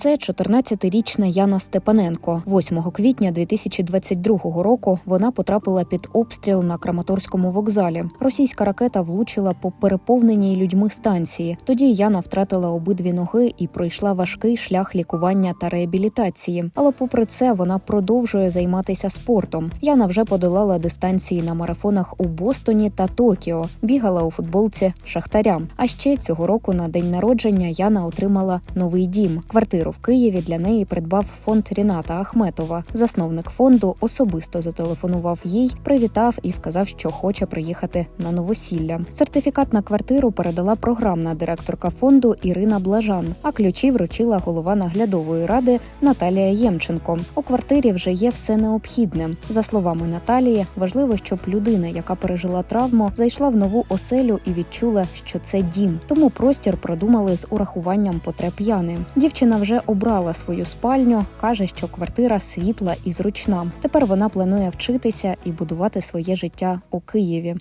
Це 14-річна Яна Степаненко. 8 квітня 2022 року вона потрапила під обстріл на Краматорському вокзалі. Російська ракета влучила по переповненій людьми станції. Тоді Яна втратила обидві ноги і пройшла важкий шлях лікування та реабілітації. Але, попри це, вона продовжує займатися спортом. Яна вже подолала дистанції на марафонах у Бостоні та Токіо. Бігала у футболці Шахтаря. А ще цього року на день народження Яна отримала новий дім. Квартиру в Києві для неї придбав фонд Ріната Ахметова. Засновник фонду особисто зателефонував їй, привітав і сказав, що хоче приїхати на новосілля. Сертифікат на квартиру передала програмна директорка фонду Ірина Блажан. А ключі вручила голова наглядової ради Наталія Ємченко. У квартирі вже є все необхідне. За словами Наталії, важливо, щоб людина, яка пережила травму, зайшла в нову оселю і відчула, що це дім. Тому простір продумали з урахуванням потреб Яни. Дівчина обрала свою спальню, каже, що квартира світла і зручна. Тепер вона планує вчитися і будувати своє життя у Києві.